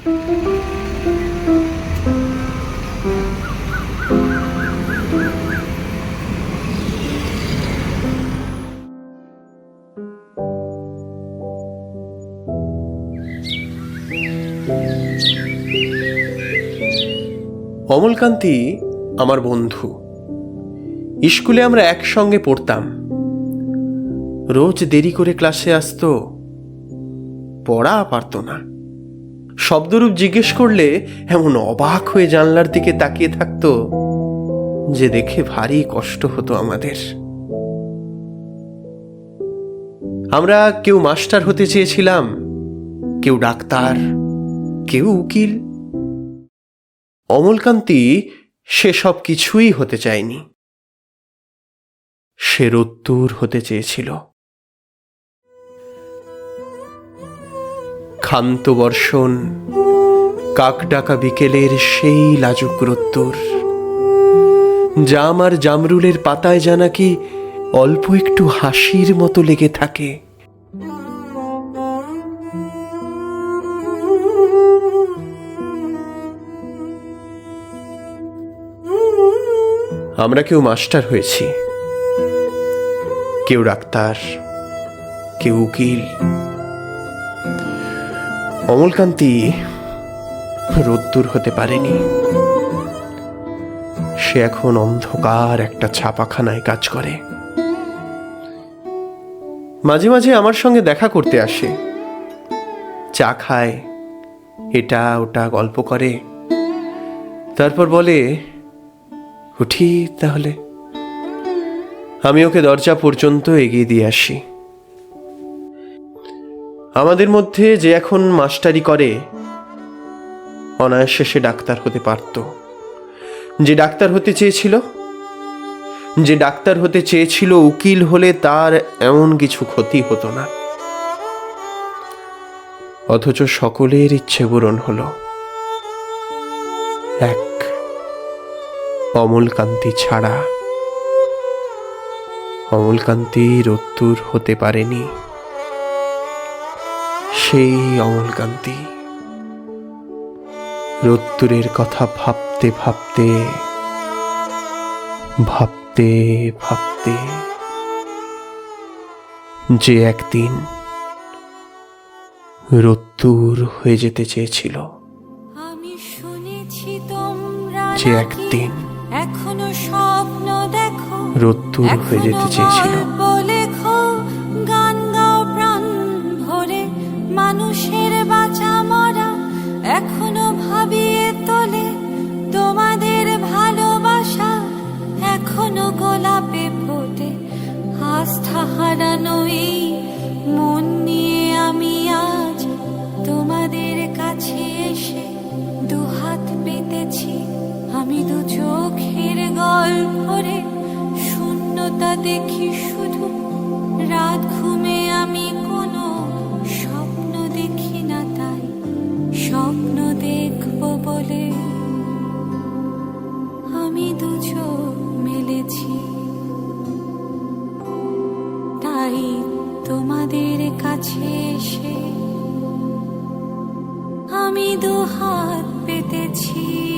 অমলকান্তি আমার বন্ধু, স্কুলে আমরা একসঙ্গে পড়তাম। রোজ দেরি করে ক্লাসে আসতো, পড়া পারতো না। শব্দরূপ জিজ্ঞেস করলে এমন অবাক হয়ে জানলার দিকে তাকিয়ে থাকতো যে দেখে ভারী কষ্ট হতো আমাদের। আমরা কেউ মাস্টার হতে চেয়েছিলাম, কেউ ডাক্তার, কেউ উকিল। অমলকান্তি সেসব কিছুই হতে চায়নি। সে রত্তুর হতে চেয়েছিল। ক্ষান্ত বর্ষণ কাকডাকা বিকেলের সেই লাজুক রত্তুর জাম আর জামরুলের পাতায় জানা কি অল্প একটু হাসির মতো লেগে থাকে। আমরা কেউ মাস্টার হয়েছি। কেউ ডাক্তার, কেউ উকিল। অমলকান্তি রোদ্দুর হতে পারেনি। সে এখন অন্ধকার একটা ছাপাখানায় কাজ করে। মাঝে মাঝে আমার সঙ্গে দেখা করতে আসে। চা খায়, এটা ওটা গল্প করে। তারপর বলে, উঠি তাহলে। আমি ওকে দরজা পর্যন্ত এগিয়ে দিয়ে আসি। আমাদের মধ্যে যে এখন মাস্টারি করে, অনায়াসে সে ডাক্তার হতে পারত। যে ডাক্তার হতে চেয়েছিল, যে ডাক্তার হতে চেয়েছিল উকিল হলে তার এমন কিছু ক্ষতি হতো না। অথচ সকলের ইচ্ছে পূরণ হলো। এক অমলকান্তি ছাড়া অমলকান্তি রত্তুর হতে পারেনি। সেই অমলকান্তি রত্তুরের কথা ভাবতে ভাবতে ভাবতে ভাবতে যে একদিন রত্তুর হয়ে যেতে চেয়েছিল। আমি শুনেছি তোমরা যে একদিন এখনও স্বপ্ন দেখো রত্তুর হয়ে যেতে চেয়েছিল। মন নিয়ে আমি আজ তোমাদের কাছে এসে পেতেছি। আমি দু চোখের শূন্যতা দেখি শুধু রাত কাছে এসে আমি দু হাত পেতেছি।